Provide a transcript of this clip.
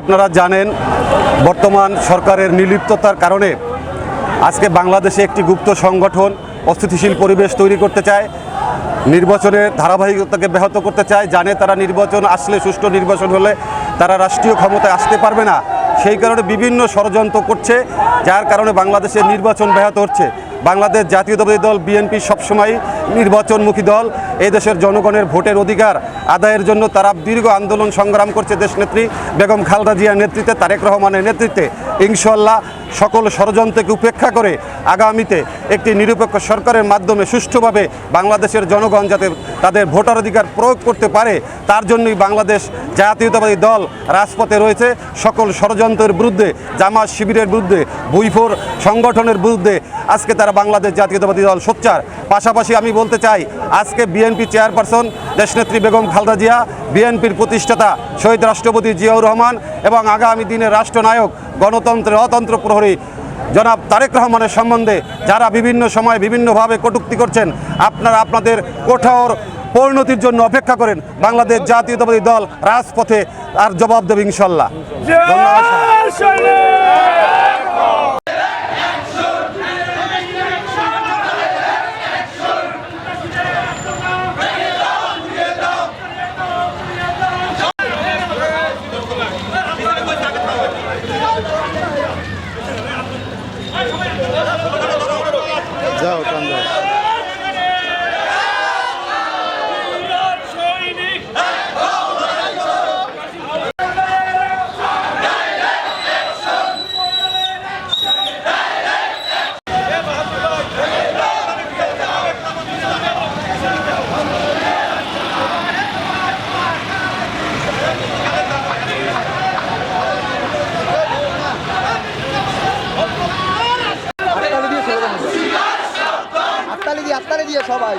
আপনারা জানেন, বর্তমান সরকারের নির্লিপ্ততার কারণে আজকে বাংলাদেশে একটি গুপ্ত সংগঠন অস্থিতিশীল পরিবেশ তৈরি করতে চায় নির্বাচনের ধারাবাহিকতাকে ব্যাহত করতে চায়। জানে তারা নির্বাচন আসলে সুষ্ঠু নির্বাচন হলে তারা রাষ্ট্রীয় ক্ষমতায় আসতে পারবে না। সেই কারণে বিভিন্ন ষড়যন্ত্র করছে, যার কারণে বাংলাদেশের নির্বাচন ব্যাহত হচ্ছে। বাংলাদেশ জাতীয়তাবাদী দল, বিএনপি সবসময় নির্বাচনমুখী দল। এই দেশের জনগণের ভোটের অধিকার আদায়ের জন্য তারা দীর্ঘ আন্দোলন সংগ্রাম করছে দেশনেত্রী বেগম খালদা জিয়ার নেতৃত্বে, তারেক রহমানের নেতৃত্বে। ইনশাল্লাহ সকল ষড়যন্ত্রকে উপেক্ষা করে আগামীতে একটি নিরপেক্ষ সরকারের মাধ্যমে সুষ্ঠুভাবে বাংলাদেশের জনগণ যাতে তাদের ভোটার অধিকার প্রয়োগ করতে পারে, তার জন্যই বাংলাদেশ জাতীয়তাবাদী দল রাজপথে রয়েছে। সকল ষড়যন্ত্রের বিরুদ্ধে, জামাত শিবিরের বিরুদ্ধে বুইফোর সংগঠনের বিরুদ্ধে আজকে তারা বাংলাদেশ জাতীয়তাবাদী দল সোচ্চার। পাশাপাশি আমি বলতে চাই, আজকে বিএনপি চেয়ারপারসন দেশনেত্রী বেগম খালদা জিয়া, বিএনপির প্রতিষ্ঠাতা শহীদ রাষ্ট্রপতি জিয়াউর রহমান এবং আগামী দিনের রাষ্ট্রনায়ক গণতন্ত্রের অতন্ত্র প্রহরী জনাব তারেক রহমানের সম্বন্ধে যারা বিভিন্ন সময় বিভিন্নভাবে কটুক্তি করছেন, আপনারা আপনাদের কোঠাওর পরিণতির জন্য অপেক্ষা করেন। বাংলাদেশ জাতীয়তাবাদী দল রাজপথে আর জবাব দেবে ইনশাল্লাহ। ধন্যবাদ। যাও টান হাততালি দিয়ে সবাই।